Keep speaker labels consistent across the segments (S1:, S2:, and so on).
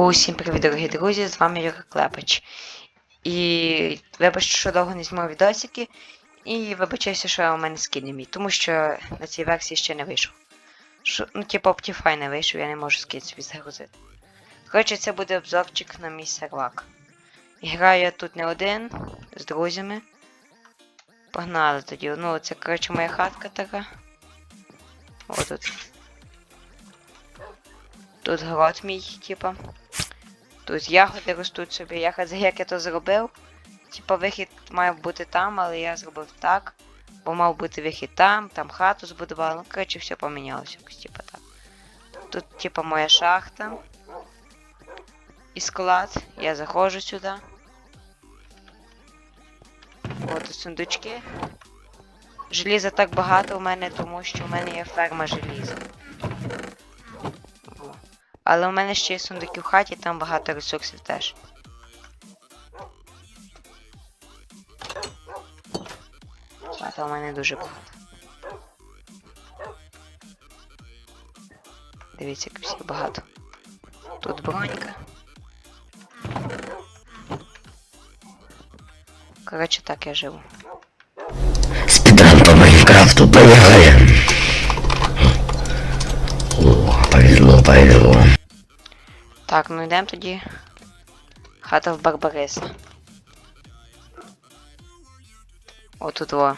S1: Усім привіт, дорогі друзі! З вами Юра Клепач. І вибачте, що довго не знімав відосики. І вибачаюся, що у мене скін мій, тому що на цій версії ще не вийшов. Що, ну, типу, Optifine не вийшов, я не можу скін собі загрузити. Коротше, це буде обзорчик на мій сервак. Граю я тут не один, з друзями. Погнали тоді. Ну, це, коротше, моя хатка така. О, тут. Тут город мій, типа. Тут ягоди ростуть собі. Я як я то зробив. Типа вихід мав бути там, але я зробив так. Бо мав бути вихід там, там хату збудували. Ну, коротше, все помінялося типа так. Тут, типа, моя шахта. І склад. Я заходжу сюди. От тут сундучки. Желіза так багато у мене, тому що у мене є ферма желіза. Але у мене ще є сундуки в хаті, там багато ресурсів теж. Хата у мене дуже багато. Дивіться, як всіх багато. Тут бронька. Коротше, так я живу.
S2: Спидран по Майнкрафту поехали. О, повезло, повезло.
S1: Так, ну йдемо тоді. Хата в Барбариса. Отут во.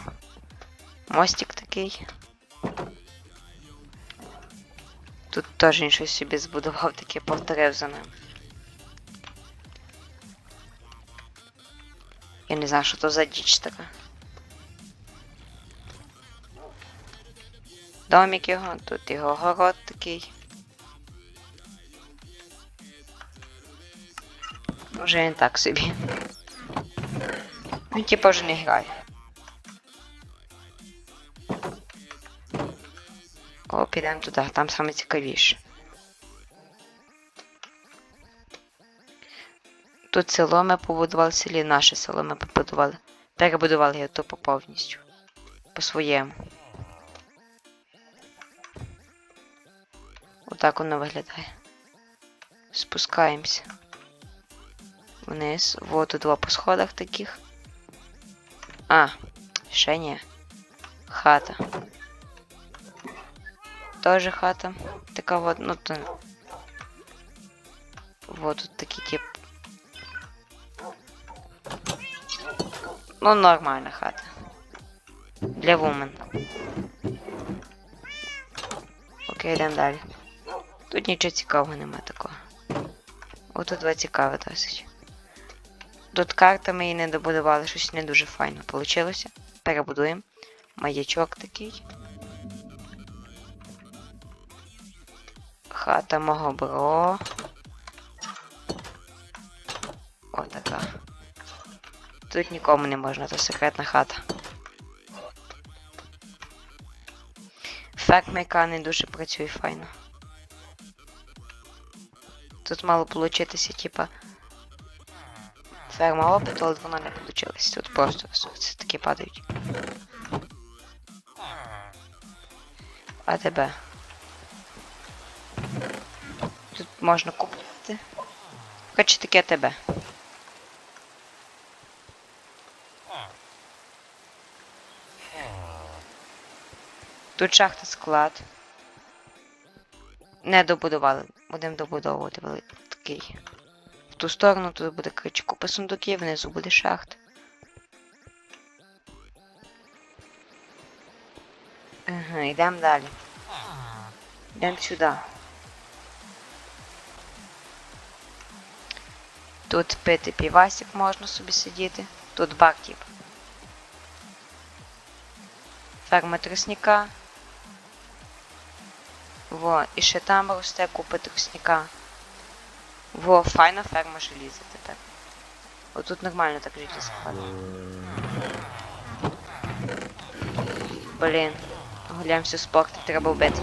S1: Мостик такий. Тут теж він щось собі збудував, таке повторив за ним. Я не знаю, що то за діч така. Домик його, тут його город такий. Вже він так собі. Він типа вже не грає. О, підемо туди, там саме цікавіше. Тут село ми побудували в селі, наше село ми побудували. Перебудували його тупо повністю. По-своєму. Отак воно виглядає. Спускаємося вниз. Вот тут два по сходах таких. А, ще ні. Хата. Тоже хата. Така вот, ну то. Вот тут такий тип. Ну, нормальна хата. Для вумен. Окей, йдемо далі. Тут нічого цікавого нема такого. От тут два цікаве досить. Тут картами і не добудували, щось не дуже файно получилося. Перебудуємо. Маячок такий. Хата мого бро. Отака. Тут нікому не можна, це секретна хата. Ферма, яка не дуже працює файно. Тут мало получитися, типа. Ферма опиту, але вона не получилась. Тут просто ресурси такі падають. А тебе? Тут можна купити. Хоч таке тебе. Тут шахта склад. Не добудували. Будемо добудовувати великий ту сторону тут буде коротше, купа сундуків, внизу буде шахт. Ага, йдемо далі. Йдемо сюди. Тут пити півасик можна собі сидіти. Тут бар. Ферма тростника. Во, і ще там росте купа тростника. Во, файна ферма желіза тепер. Отут нормально так жити сходить. Блін. Гуляємося спорт, треба вбити.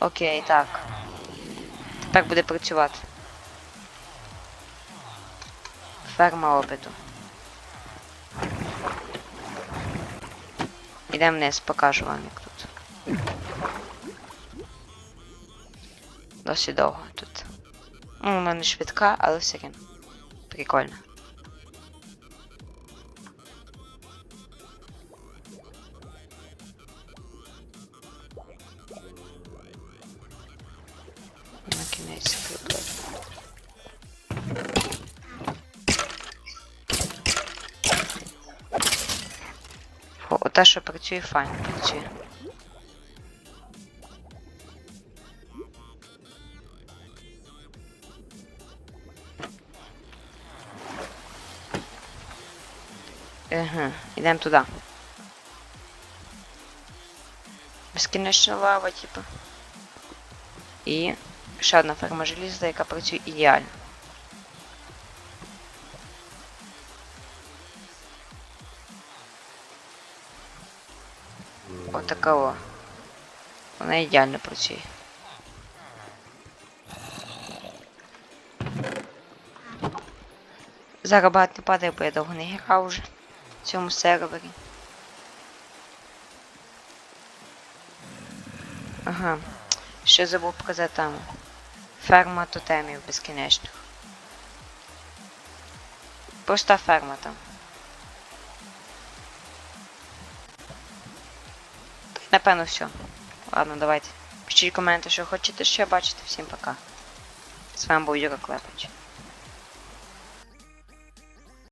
S1: Окей, так. Тепер буде працювати. Ферма опиту. Ідемо вниз, покажу вам як тут. Досить довго тут. Ну, вона не швидка, але все рівно. Прикольно. На кінець. О, оте, що працює, файно працює. Ага, йдемо туди. Безкінечна лава, типу. І ще одна ферма желіза, яка працює ідеально. Отака о. Вона ідеально працює. Зараз багато не падає, бо я довго не грав вже в цьому сервері. Ага. Ще забув показати там. Ферма тотемів безкінечних. Проста ферма там. Напевно, все. Ладно, давайте. Пишіть коменти, що хочете ще бачити. Всім пока. З вами був Юра Клепач.